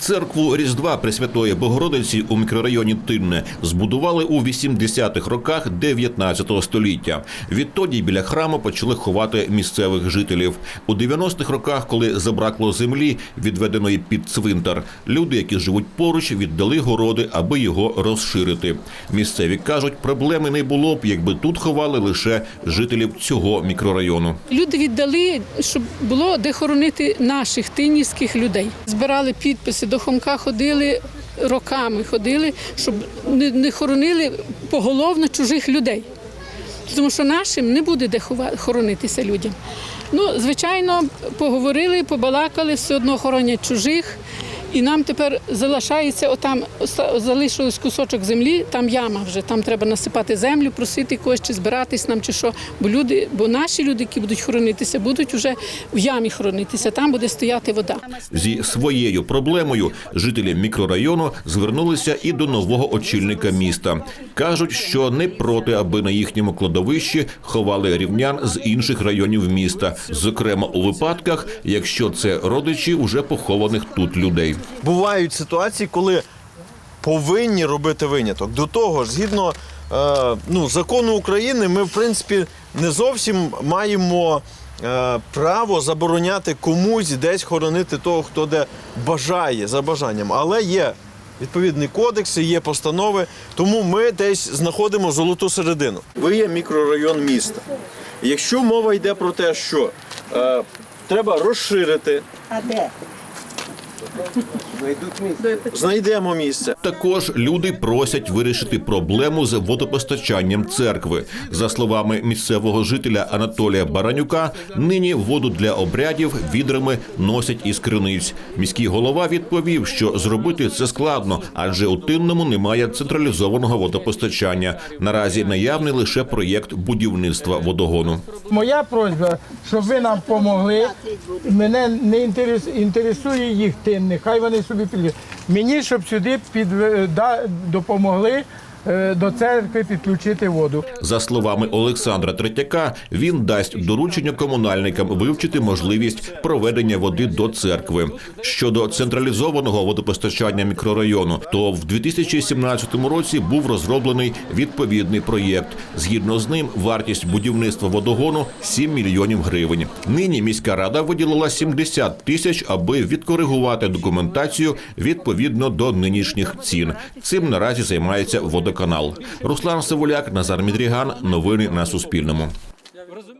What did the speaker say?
Церкву Різдва Пресвятої Богородиці у мікрорайоні Тинне збудували у 80-х роках 19 століття. Відтоді біля храму почали ховати місцевих жителів. У 90-х роках, коли забракло землі, відведеної під цвинтар, люди, які живуть поруч, віддали городи, аби його розширити. Місцеві кажуть, проблеми не було б, якби тут ховали лише жителів цього мікрорайону. Люди віддали, щоб було де хоронити наших тинівських людей. Збирали підписи, до Хомка ходили роками, ходили, щоб не, хоронили поголовно чужих людей. Тому що нашим не буде де хоронитися людям. Ну, звичайно, поговорили, побалакали, все одно хоронять чужих. І нам тепер залишається отам, залишилось кусочок землі, там яма вже, там треба насипати землю, просити когось чи збиратись нам, чи що. Бо люди, бо наші люди, які будуть хоронитися, будуть вже в ямі хоронитися, там буде стояти вода. Зі своєю проблемою жителі мікрорайону звернулися і до нового очільника міста. кажуть, що не проти, аби на їхньому кладовищі ховали рівнян з інших районів міста, зокрема у випадках, якщо це родичі уже похованих тут людей. Бувають ситуації, коли повинні робити виняток. До того ж, згідно е, ну, закону України, ми в принципі не зовсім маємо е, право забороняти комусь десь хоронити того, хто де бажає за бажанням. Але є відповідні кодекси, є постанови, тому ми десь знаходимо золоту середину. Ви є мікрорайон міста. Якщо мова йде про те, що е, треба розширити, А де? Знайдемо місце. Також люди просять вирішити проблему з водопостачанням церкви. За словами місцевого жителя Анатолія Баранюка, нині воду для обрядів відрами носять із криниць. Міський голова відповів, що зробити це складно, адже у тинному немає централізованого водопостачання. Наразі наявний лише проєкт будівництва водогону. Моя просьба, щоб ви нам допомогли. Мене не інтерес- інтересує їх тин, нехай вони собі підуть. Мені, щоб сюди допомогли до церкви підключити воду. За словами Олександра Третяка, він дасть доручення комунальникам вивчити можливість проведення води до церкви. Щодо централізованого водопостачання мікрорайону, то в 2017 році був розроблений відповідний проєкт. Згідно з ним, вартість будівництва водогону 7 мільйонів гривень. Нині міська рада виділила 70 тисяч, аби відкоригувати документацію відповідно до нинішніх цін. Цим наразі займається водоканал водоканал. Руслан Сивуляк, Назар Мідріган. Новини на Суспільному.